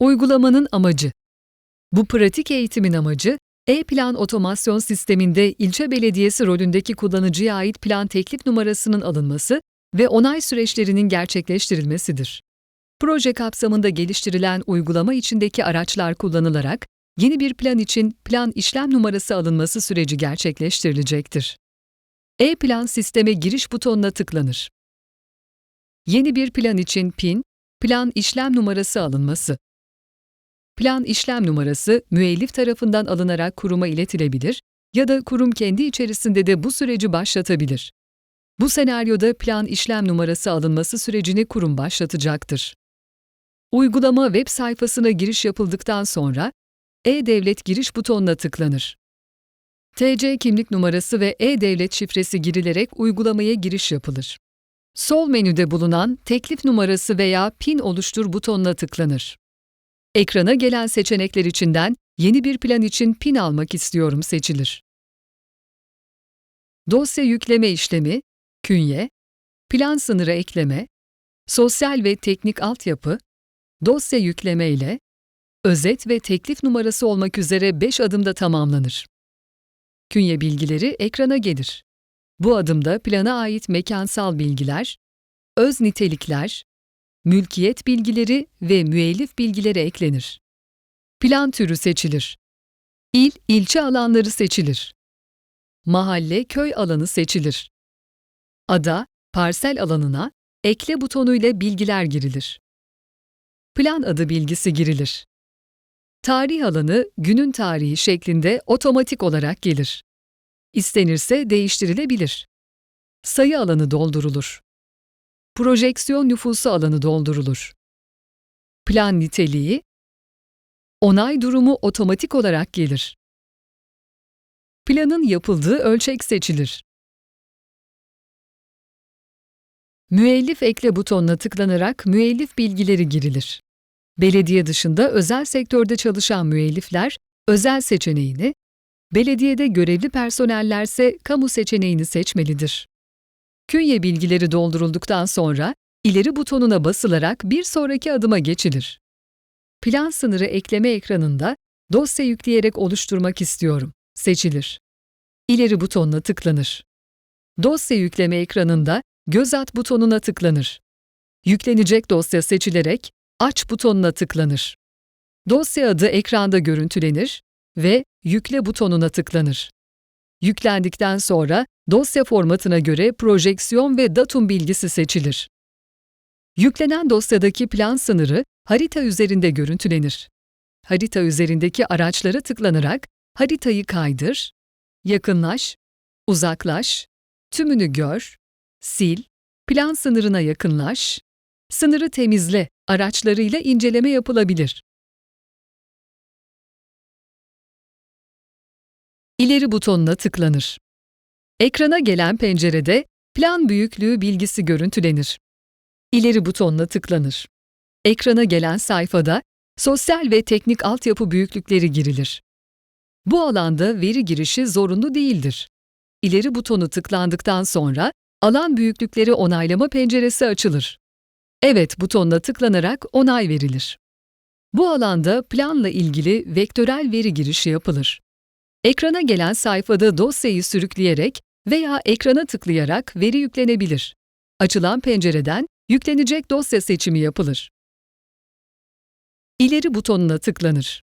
Uygulamanın amacı Bu pratik eğitimin amacı, E-Plan otomasyon sisteminde ilçe belediyesi rolündeki kullanıcıya ait plan teklif numarasının alınması ve onay süreçlerinin gerçekleştirilmesidir. Proje kapsamında geliştirilen uygulama içindeki araçlar kullanılarak yeni bir plan için plan işlem numarası alınması süreci gerçekleştirilecektir. E-Plan sisteme giriş butonuna tıklanır. Yeni bir plan için PIN, plan işlem numarası alınması. Plan işlem numarası müellif tarafından alınarak kuruma iletilebilir ya da kurum kendi içerisinde de bu süreci başlatabilir. Bu senaryoda plan işlem numarası alınması sürecini kurum başlatacaktır. Uygulama web sayfasına giriş yapıldıktan sonra E-Devlet giriş butonuna tıklanır. TC kimlik numarası ve E-Devlet şifresi girilerek uygulamaya giriş yapılır. Sol menüde bulunan teklif numarası veya PIN oluştur butonuna tıklanır. Ekrana gelen seçenekler içinden yeni bir plan için PIN almak istiyorum seçilir. Dosya yükleme işlemi, künye, plan sınırı ekleme, sosyal ve teknik altyapı, dosya yükleme ile, özet ve teklif numarası olmak üzere 5 adımda tamamlanır. Künye bilgileri ekrana gelir. Bu adımda plana ait mekansal bilgiler, öz nitelikler, mülkiyet bilgileri ve müellif bilgileri eklenir. Plan türü seçilir. İl, ilçe alanları seçilir. Mahalle, köy alanı seçilir. Ada, parsel alanına ekle butonuyla bilgiler girilir. Plan adı bilgisi girilir. Tarih alanı günün tarihi şeklinde otomatik olarak gelir. İstenirse değiştirilebilir. Sayı alanı doldurulur. Projeksiyon nüfusu alanı doldurulur. Plan niteliği, onay durumu otomatik olarak gelir. Planın yapıldığı ölçek seçilir. Müellif ekle butonuna tıklanarak müellif bilgileri girilir. Belediye dışında özel sektörde çalışan müellifler özel seçeneğini, belediyede görevli personellerse kamu seçeneğini seçmelidir. Künye bilgileri doldurulduktan sonra ileri butonuna basılarak bir sonraki adıma geçilir. Plan sınırı ekleme ekranında dosya yükleyerek oluşturmak istiyorum seçilir. İleri butonuna tıklanır. Dosya yükleme ekranında göz at butonuna tıklanır. Yüklenecek dosya seçilerek aç butonuna tıklanır. Dosya adı ekranda görüntülenir ve yükle butonuna tıklanır. Yüklendikten sonra dosya formatına göre projeksiyon ve datum bilgisi seçilir. Yüklenen dosyadaki plan sınırı harita üzerinde görüntülenir. Harita üzerindeki araçlara tıklanarak haritayı kaydır, yakınlaş, uzaklaş, tümünü gör, sil, plan sınırına yakınlaş, sınırı temizle araçlarıyla inceleme yapılabilir. İleri butonuna tıklanır. Ekrana gelen pencerede plan büyüklüğü bilgisi görüntülenir. İleri butonuna tıklanır. Ekrana gelen sayfada sosyal ve teknik altyapı büyüklükleri girilir. Bu alanda veri girişi zorunlu değildir. İleri butonu tıklandıktan sonra alan büyüklükleri onaylama penceresi açılır. Evet butonuna tıklanarak onay verilir. Bu alanda planla ilgili vektörel veri girişi yapılır. Ekrana gelen sayfada dosyayı sürükleyerek veya ekrana tıklayarak veri yüklenebilir. Açılan pencereden yüklenecek dosya seçimi yapılır. İleri butonuna tıklanır.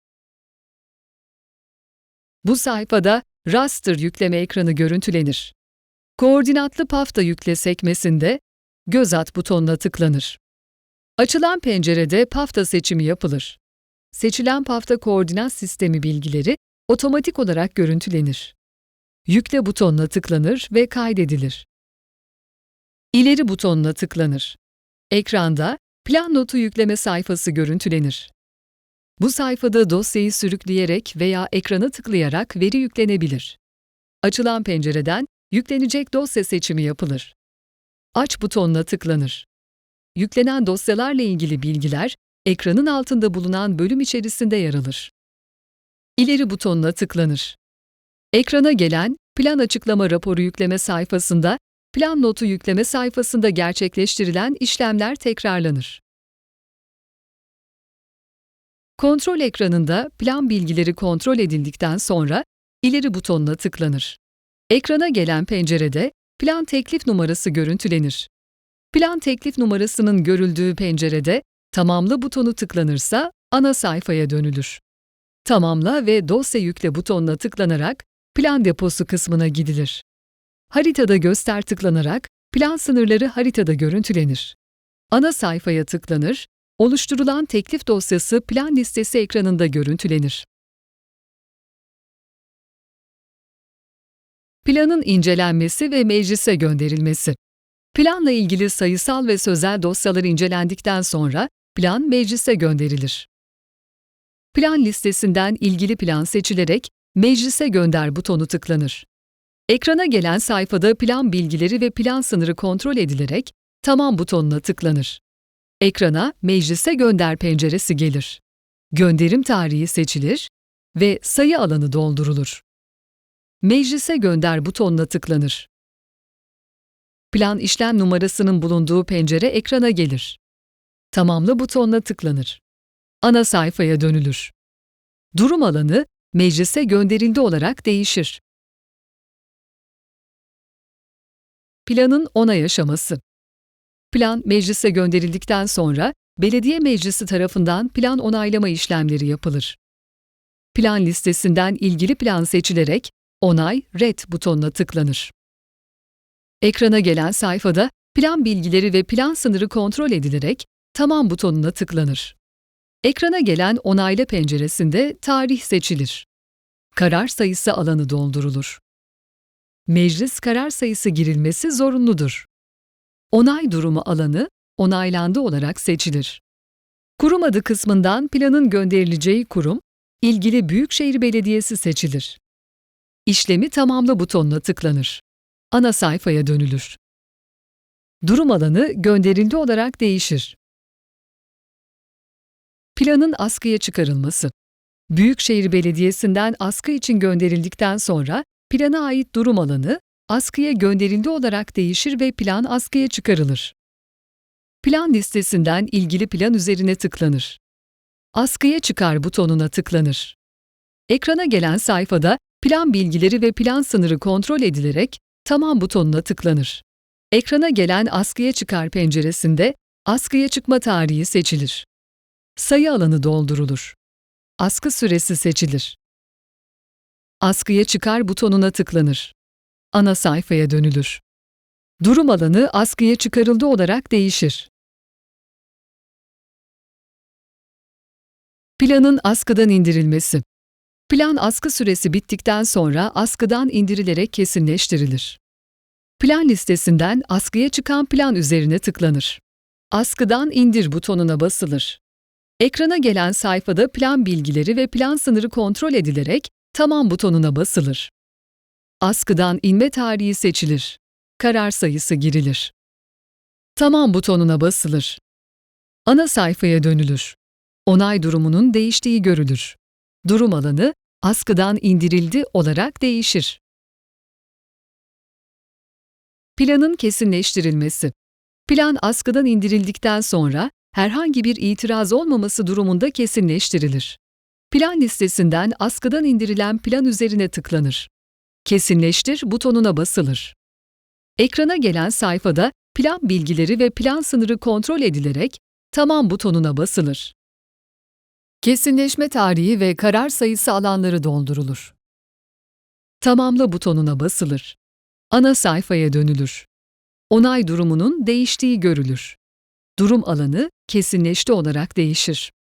Bu sayfada raster yükleme ekranı görüntülenir. Koordinatlı pafta yükle sekmesinde göz at butonuna tıklanır. Açılan pencerede pafta seçimi yapılır. Seçilen pafta koordinat sistemi bilgileri otomatik olarak görüntülenir. Yükle butonuna tıklanır ve kaydedilir. İleri butonuna tıklanır. Ekranda plan notu yükleme sayfası görüntülenir. Bu sayfada dosyayı sürükleyerek veya ekrana tıklayarak veri yüklenebilir. Açılan pencereden yüklenecek dosya seçimi yapılır. Aç butonuna tıklanır. Yüklenen dosyalarla ilgili bilgiler ekranın altında bulunan bölüm içerisinde yer alır. İleri butonuna tıklanır. Ekrana gelen plan açıklama raporu yükleme sayfasında plan notu yükleme sayfasında gerçekleştirilen işlemler tekrarlanır. Kontrol ekranında plan bilgileri kontrol edildikten sonra ileri butonuna tıklanır. Ekrana gelen pencerede plan teklif numarası görüntülenir. Plan teklif numarasının görüldüğü pencerede tamamla butonu tıklanırsa ana sayfaya dönülür. Tamamla ve dosya yükle butonuna tıklanarak plan deposu kısmına gidilir. Haritada göster tıklanarak plan sınırları haritada görüntülenir. Ana sayfaya tıklanır, oluşturulan teklif dosyası plan listesi ekranında görüntülenir. Planın incelenmesi ve meclise gönderilmesi. Planla ilgili sayısal ve sözel dosyalar incelendikten sonra plan meclise gönderilir. Plan listesinden ilgili plan seçilerek Meclise gönder butonu tıklanır. Ekrana gelen sayfada plan bilgileri ve plan sınırı kontrol edilerek Tamam butonuna tıklanır. Ekrana Meclise gönder penceresi gelir. Gönderim tarihi seçilir ve sayı alanı doldurulur. Meclise gönder butonuna tıklanır. Plan işlem numarasının bulunduğu pencere ekrana gelir. Tamamla butonuna tıklanır. Ana sayfaya dönülür. Durum alanı meclise gönderildi olarak değişir. Planın onay aşaması Plan meclise gönderildikten sonra belediye meclisi tarafından plan onaylama işlemleri yapılır. Plan listesinden ilgili plan seçilerek Onay, Red butonuna tıklanır. Ekrana gelen sayfada plan bilgileri ve plan sınırı kontrol edilerek Tamam butonuna tıklanır. Ekrana gelen onayla penceresinde tarih seçilir. Karar sayısı alanı doldurulur. Meclis karar sayısı girilmesi zorunludur. Onay durumu alanı onaylandı olarak seçilir. Kurum adı kısmından planın gönderileceği kurum, ilgili Büyükşehir Belediyesi seçilir. İşlemi tamamla butonuna tıklanır. Ana sayfaya dönülür. Durum alanı gönderildi olarak değişir. Planın askıya çıkarılması. Büyükşehir Belediyesi'nden askı için gönderildikten sonra plana ait durum alanı askıya gönderildi olarak değişir ve plan askıya çıkarılır. Plan listesinden ilgili plan üzerine tıklanır. Askıya çıkar butonuna tıklanır. Ekrana gelen sayfada plan bilgileri ve plan sınırı kontrol edilerek Tamam butonuna tıklanır. Ekrana gelen askıya çıkar penceresinde askıya çıkma tarihi seçilir sayı alanı doldurulur. Askı süresi seçilir. Askıya çıkar butonuna tıklanır. Ana sayfaya dönülür. Durum alanı askıya çıkarıldı olarak değişir. Planın askıdan indirilmesi. Plan askı süresi bittikten sonra askıdan indirilerek kesinleştirilir. Plan listesinden askıya çıkan plan üzerine tıklanır. Askıdan indir butonuna basılır. Ekrana gelen sayfada plan bilgileri ve plan sınırı kontrol edilerek Tamam butonuna basılır. Askıdan inme tarihi seçilir. Karar sayısı girilir. Tamam butonuna basılır. Ana sayfaya dönülür. Onay durumunun değiştiği görülür. Durum alanı askıdan indirildi olarak değişir. Planın kesinleştirilmesi. Plan askıdan indirildikten sonra herhangi bir itiraz olmaması durumunda kesinleştirilir. Plan listesinden askıdan indirilen plan üzerine tıklanır. Kesinleştir butonuna basılır. Ekrana gelen sayfada plan bilgileri ve plan sınırı kontrol edilerek Tamam butonuna basılır. Kesinleşme tarihi ve karar sayısı alanları doldurulur. Tamamla butonuna basılır. Ana sayfaya dönülür. Onay durumunun değiştiği görülür. Durum alanı kesinleşti olarak değişir.